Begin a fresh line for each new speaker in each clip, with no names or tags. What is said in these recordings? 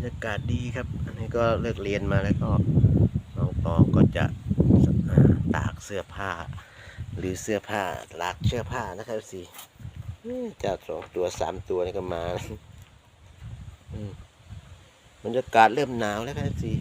รยากาศดีครับ อันนี้ก็เลิกเรียนมาแล้วก็น้องตองก็จะตากเสื้อผ้า หรือเสื้อผ้าลากเสื้อผ้านะครับสิจากสองตัวสามตัวนี่ก็มาบรรยากาศเริ่มหนาวแล้วครับสิ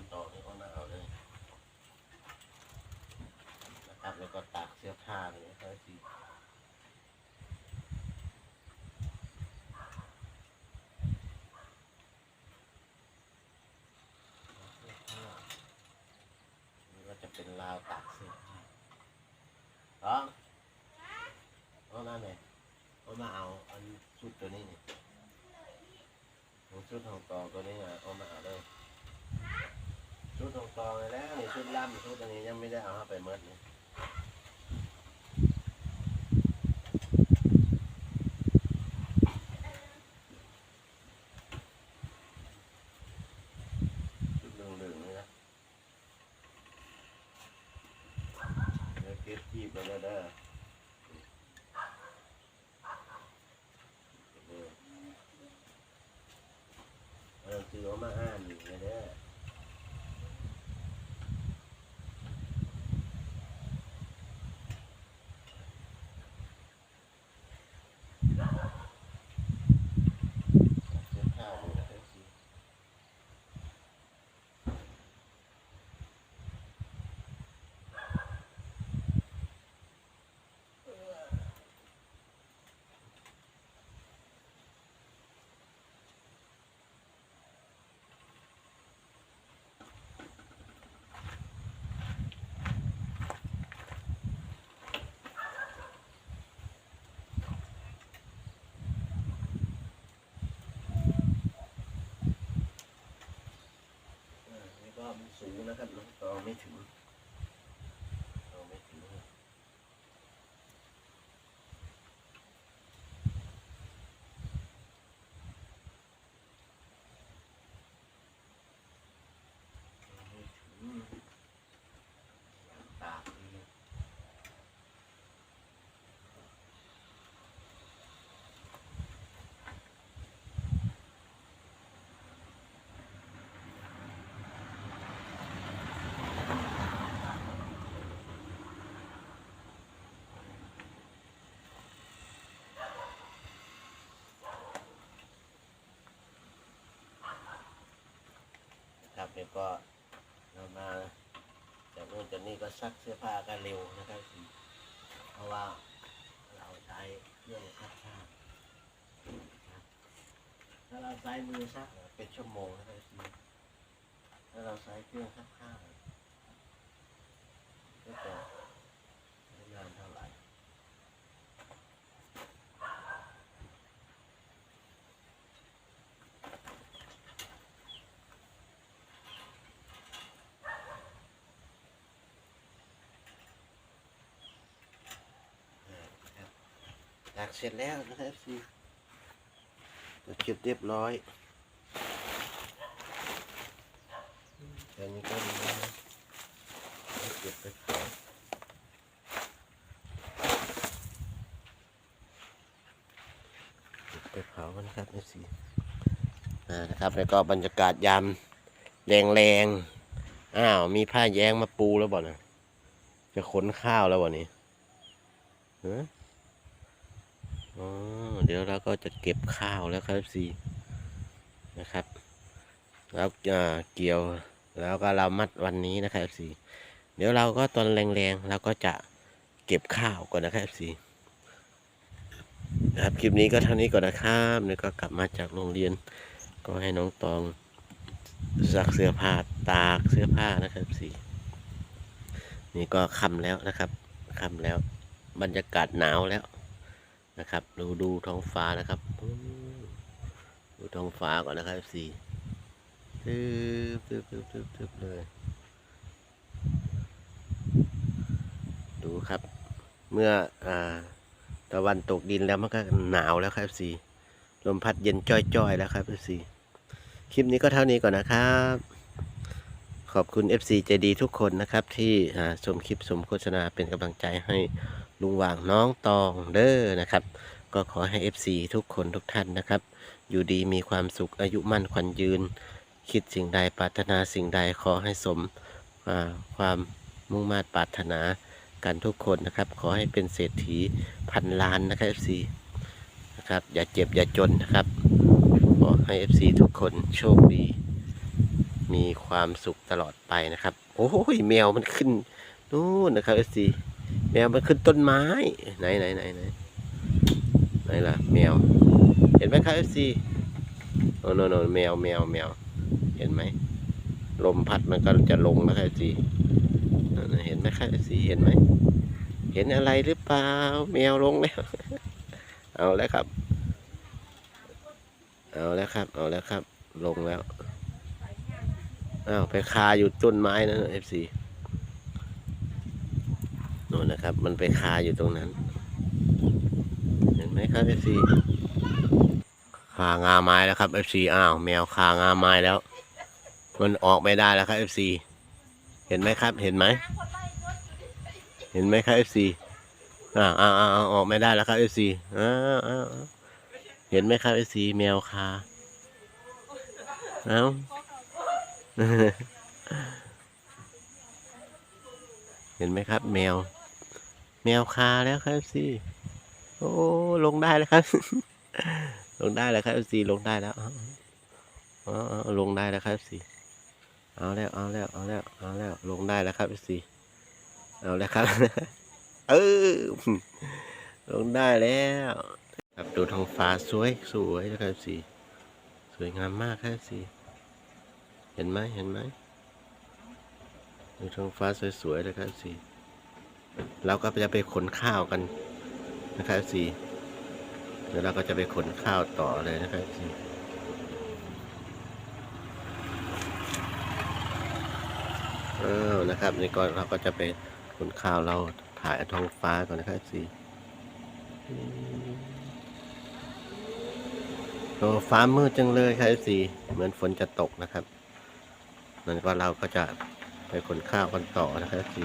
ำชุดลำต่อนี่เอามาเอาเลยนะครับแล้วก็ตากเสื้อผ้าเลยนะครับสินี่ก็จะเป็นราวตากเสื้อผ้าอ๋อเอามาไหนเอามาเอาอันชุดตัวนี้นี่ของชุดของต่อตัวนี้อะเอามาเอาเลย ชุดของตองเลยแล้วนี่ชุดล่ำชุดตัวนี้ยังไม่ได้เอาไปเมื่อนี่ชุดเหลืองๆนี่นะเดี๋ยวเก็บจีบไปแล้วเด้อเออคือเอามาอ่านอยู่นะเด้อผ้าดูนะครับสิ อ่านี่ก็มันสูงนะครับน้องตอง ไม่ถึงตองไม่ถึงนะตองไม่ถึงตากนี่ นะครับแล้ว ก็เรามาจากโน่นจากนี่ก็ซักเสื้อผ้ากันเร็วนะครับเพราะว่าเราใช้เครื่องซักผ้าถ้าเราใช้มือซักเป็นชั่วโมงนะครับถ้าเราใช้เครื่องซักผ้าก็จะไม่นานเท่าไหร่ ตากเสร็จแล้วนะครับสิก็เก็บเรียบร้อยแค่นี้ก็มีแล้วนะเก็บไปเก็บไปเผากันครับนี่สินะครับแล้วก็บรรยากาศยามแรงๆอ้าว มีผ้าแย้งมาปูแล้วบ่นะจะขนข้าวแล้วบ่นี้ฮ้ย เดี๋ยวเราก็จะเก็บข้าวแล้วครับสีนะครับ แล้วเกี่ยวแล้วก็เรามัดวันนี้นะครับสีเดี๋ยวเราก็ตอนแรงๆเราก็จะเก็บข้าวก่อนนะครับสีนะครับคลิปนี้ก็เท่านี้ก่อนนะครับเดี๋ยวก็กลับมาจากโรงเรียน ก็ให้น้องตองซักเสื้อผ้าตากเสื้อผ้านะครับสีนี่ก็ค่ำแล้วนะครับค่ำแล้ว บรรยากาศหนาวแล้ว นะครับ ดูดูท้องฟ้านะครับ ดูท้องฟ้าก่อนนะครับสี่ตึ๊บตึ๊บตึ๊บตึ๊บตึ๊บเลย ดูครับ เมื่ออ่าตะวันตกดินแล้วมันก็หนาวแล้วครับสี่ลมพัดเย็นจ้อยๆแล้วครับสี่คลิปนี้ก็เท่านี้ก่อนนะครับขอบคุณ FC ใจดีทุกคนนะครับ ที่ชมคลิปชมโฆษณาเป็นกำลังใจให้ ลุงหว่างน้องตองเด้อนะครับ ก็ขอให้ FC ทุกคนทุกท่านนะครับ อยู่ดีมีความสุขอายุมั่นขวัญยืน คิดสิ่งใดปรารถนาสิ่งใดขอให้สมความมุ่งมา่ปรารถนากันทุกคนนะครับ ขอให้เป็นเศรษฐีพันล้านนะครับ FC นะครับอย่าเจ็บอย่าจนนะครับ ขอให้ FC ทุกคนโชคดี มีความสุขตลอดไปนะครับ โอ้ยแมวมันขึ้นนู่นนะครับ FC แมวมันขึ้นต้นไม้ ไหนไหนไหนไหนไหนล่ะแมว เห็นไหมครับ FC โอ้โนโนแมวแมวแมว เห็นไหม ลมพัดมันก็จะลงนะครับ FC นั่นน่ะเห็นไหมครับ FC เห็นไหม เห็นอะไรหรือเปล่า แมวลงแล้ว เอาแล้วครับ เอาแล้วครับ เอาแล้วครับ ลงแล้ว อ้าวไปคาอยู่ต้นไม้นั่นเอฟซี นู่นนะครับ มันไปคาอยู่ตรงนั้น เห็นไหมครับเอฟซีคางาไม้แล้วครับเอฟซีอ้าวแมวคางาไม้แล้ว มันออกไม่ได้แล้วครับเอฟซีเห็นไหมครับ เห็นไหมเห็นไหมครับเอฟซีอ้าวอ้าวอ้าวออกไม่ได้แล้วครับเอฟซีอ้าวอ้าวอ้าวเห็นไหมครับเอฟซีแมวคาเอ้าเห็นไหมครับแมว แมวคาแล้วครับสิโอ้ลงได้แล้วครับ ลงได้แล้วครับสิลงได้แล้วอ๋อลงได้แล้วครับสิเอาแล้วเอาแล้วเอาแล้วเอาแล้วลงได้แล้วครับสิเอาแล้วครับเออลงได้แล้วครับดูท้องฟ้าสวยสวยนะครับสิสวยงามมากครับสิเห็นไหมเห็นไหมดูท้องฟ้าสวยๆนะครับสิ เราก็จะไปขนข้าวกันนะครับสิเดี๋ยวเราก็จะไปขนข้าวต่อเลยนะครับสิเออนะครับนี่ก็เราก็จะไปขนข้าวเราถ่ายท้องฟ้าก่อนนะครับสิโอ้ฟ้ามืดจังเลยครับสิเหมือนฝนจะตกนะครับนั่นก็เราก็จะไปขนข้าวกันต่อนะครับสิ